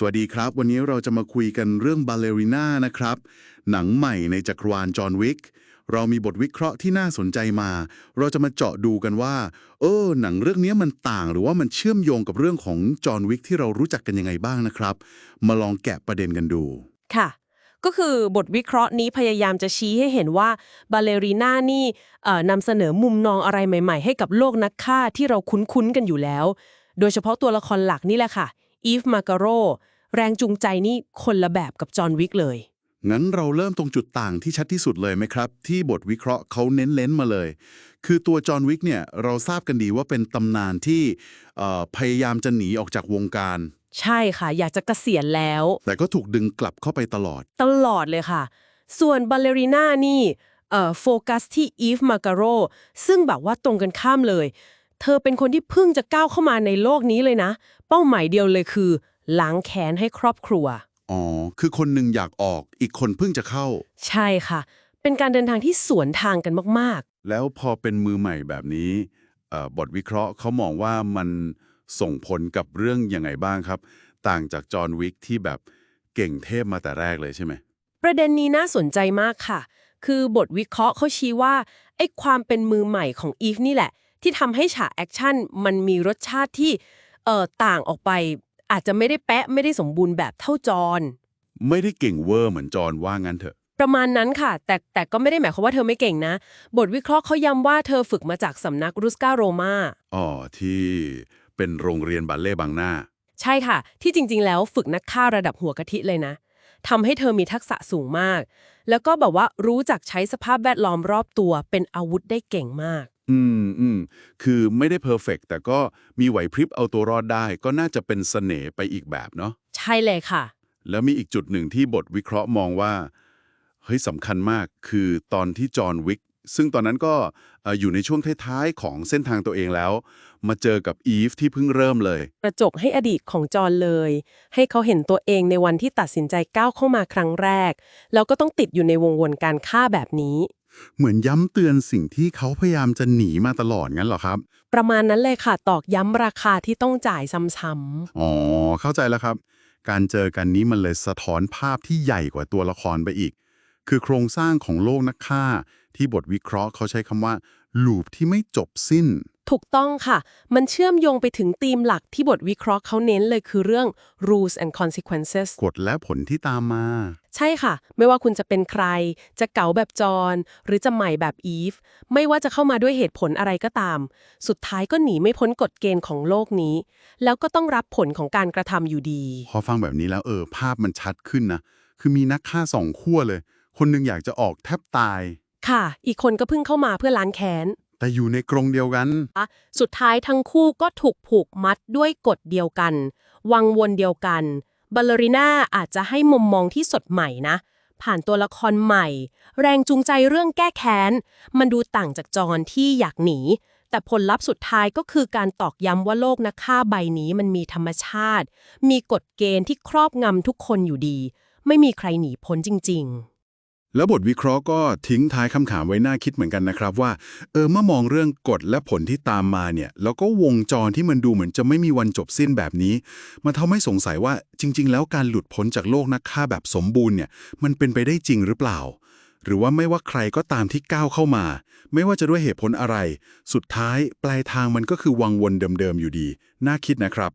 สวัสดีครับ วันนี้เราจะมาคุยกันเรื่องบ a ล e r i n a นะครับ หนังใหม่ในจักรวาลจอห์นวิกเรามีบทวิเคราะห์ที่น่าสนใจมา เราจะมาเจาะดูกันว่า เออ หนังเรื่องนี้มันต่างหรือว่ามันเชื่อมโยงกับเรื่องของจอห์นวิกที่เรารู้จักกันยังไงบ้างนะครับ มาลองแกะประเด็นกันดู ค่ะ ก็คือบทวิเคราะห์นี้พยายามจะชี้ให้เห็นว่าบาเลรีน่านี่เอ่อนำเสนอมุมนองอะไรใหม่ ๆ ให้กับโลกนักฆ่าที่เราคุ้นๆกันอยู่แล้ว โดยเฉพาะตัวละครหลักนี่แหละค่ะอีฟมาการโร แรงจูงใจนี่คนละแบบกับจอห์นวิกเลย งั้นเราเริ่มตรงจุดต่างที่ชัดที่สุดเลยไหมครับ ที่บทวิเคราะห์เขาเน้นๆมาเลย คือตัวจอห์นวิกเนี่ยเราทราบกันดีว่าเป็นตำนานที่เอ่อพยายามจะหนีออกจากวงการ ใช่ค่ะ อยากจะเกษียณแล้ว แต่ก็ถูกดึงกลับเข้าไปตลอด ตลอดเลยค่ะ ส่วนบ a ล e r i น่านี่เอ่อโฟกัสที่อีฟมาการโรซึ่งแบบว่าตรงกันข้ามเลย เธอเป็นคนที่เพิ่งจะก้าวเข้ามาในโลกนี้เลยนะ เป้าหมายเดียวเลยคือ ล้างแค้นให้ครอบครัว อ๋อ คือคนหนึ่งอยากออก อีกคนเพิ่งจะเข้า ใช่ค่ะ เป็นการเดินทางที่สวนทางกันมากแล้วพอเป็นมือใหม่แบบนี้เอ่อบทวิเคราะห์เขามองว่ามันส่งผลกับเรื่องยังไงบ้างครับ ต่างจากจอห์นวิกที่แบบเก่งเทพมาแต่แรกเลยใช่ไหมๆประเด็นนี้น่าสนใจมากค่ะ คือบทวิเคราะห์เขาชี้ว่าไอ้ความเป็นมือใหม่ของอีฟนี่แหละ ที่ทำให้ฉากแอคชั่นมันมีรสชาติที่เอ่อต่างออกไป อาจจะไม่ได้แปะไม่ได้สมบูรณ์แบบเท่าจอห์นไม่ได้เก่งเวอร์เหมือนจอห์นว่างั้นเถอะ ประมาณนั้นค่ะ แต่แต่ก็ไม่ได้หมายความว่าเธอไม่เก่งนะ บทวิเคราะห์เขาย้ำว่าเธอฝึกมาจากสำนักรุสกาโรมาอ๋อที่เป็นโรงเรียนบัลเล่ต์บางหน้า ใช่ค่ะ ที่จริง ๆ แล้วฝึกนักฆ่าระดับหัวกะทิเลยนะทำให้เธอมีทักษะสูงมาก แล้วก็แบบว่ารู้จักใช้สภาพแวดล้อมรอบตัวเป็นอาวุธได้เก่งมาก อืมอืมคือไม่ได้เพอร์เฟกแต่ก็มีไหวพริบเอาตัวรอดได้ ก็น่าจะเป็นเสน่ห์ไปอีกแบบเนาะใช่เลยค่ะ แล้วมีอีกจุดหนึ่งที่บทวิเคราะห์มองว่า เฮ้ยสำคัญมากคือตอนที่จอห์นวิกซึ่งตอนนั้นก็เอ่ออยู่ในช่วงท้ายๆของเส้นทางตัวเองแล้ว มาเจอกับอีฟที่เพิ่งเริ่มเลย กระจกให้อดีตของจอห์นเลย ให้เขาเห็นตัวเองในวันที่ตัดสินใจก้าวเข้ามาครั้งแรก แล้วก็ต้องติดอยู่ในวงวนการฆ่าแบบนี้ เหมือนย้ำเตือนสิ่งที่เขาพยายามจะหนีมาตลอดงั้นเหรอครับ ประมาณนั้นเลยค่ะ ตอกย้ำราคาที่ต้องจ่ายซ้ำอ๋อ เข้าใจแล้วครับ การเจอกันนี้มันเลยสะท้อนภาพที่ใหญ่กว่าตัวละครไปอีก คือโครงสร้างของโลกนักฆ่า ที่บทวิเคราะห์เขาใช้คำว่าลูปที่ไม่จบสิ้นๆ ถูกต้องค่ะ มันเชื่อมโยงไปถึงธีมหลักที่บทวิเคราะห์เขาเน้นเลยคือเรื่อง rules and consequences กฎและผลที่ตามมา ใช่ค่ะ ไม่ว่าคุณจะเป็นใคร จะเก๋าแบบจอห์นหรือจะใหม่แบบอีฟ ไม่ว่าจะเข้ามาด้วยเหตุผลอะไรก็ตาม สุดท้ายก็หนีไม่พ้นกฎเกณฑ์ของโลกนี้ แล้วก็ต้องรับผลของการกระทำอยู่ดี พอฟังแบบนี้แล้วเออ ภาพมันชัดขึ้นนะ คือมีนักฆ่าสองขั้วเลย คนหนึงอยากจะออกแทบตาย ค่ะ อีกคนก็เพิ่งเข้ามาเพื่อล้างแค้น แต่อยู่ในกรงเดียวกัน สุดท้ายทั้งคู่ก็ถูกผูกมัดด้วยกฎเดียวกัน วังวนเดียวกันบัลเลริน่าอาจจะให้มุมมองที่สดใหม่นะ ผ่านตัวละครใหม่ แรงจูงใจเรื่องแก้แค้น มันดูต่างจากจอนที่อยากหนี แต่ผลลัพธ์สุดท้ายก็คือการตอกย้ำว่าโลกนักฆ่าใบนี้มันมีธรรมชาติ มีกฎเกณฑ์ที่ครอบงำทุกคนอยู่ดี ไม่มีใครหนีพ้นจริง ๆ แล้วบทวิเคราะห์ก็ทิ้งท้ายคำถามไว้น่าคิดเหมือนกันนะครับว่า เออเมื่อมองเรื่องกฎและผลที่ตามมาเนี่ย แล้วก็วงจรที่มันดูเหมือนจะไม่มีวันจบสิ้นแบบนี้ มันทำให้สงสัยว่าจริง ๆ แล้วการหลุดพ้นจากโลกนักฆ่าแบบสมบูรณ์เนี่ยมันเป็นไปได้จริงหรือเปล่า หรือว่าไม่ว่าใครก็ตามที่ก้าวเข้ามา ไม่ว่าจะด้วยเหตุผลอะไร สุดท้ายปลายทางมันก็คือวังวนเดิมๆอยู่ดี น่าคิดนะครับ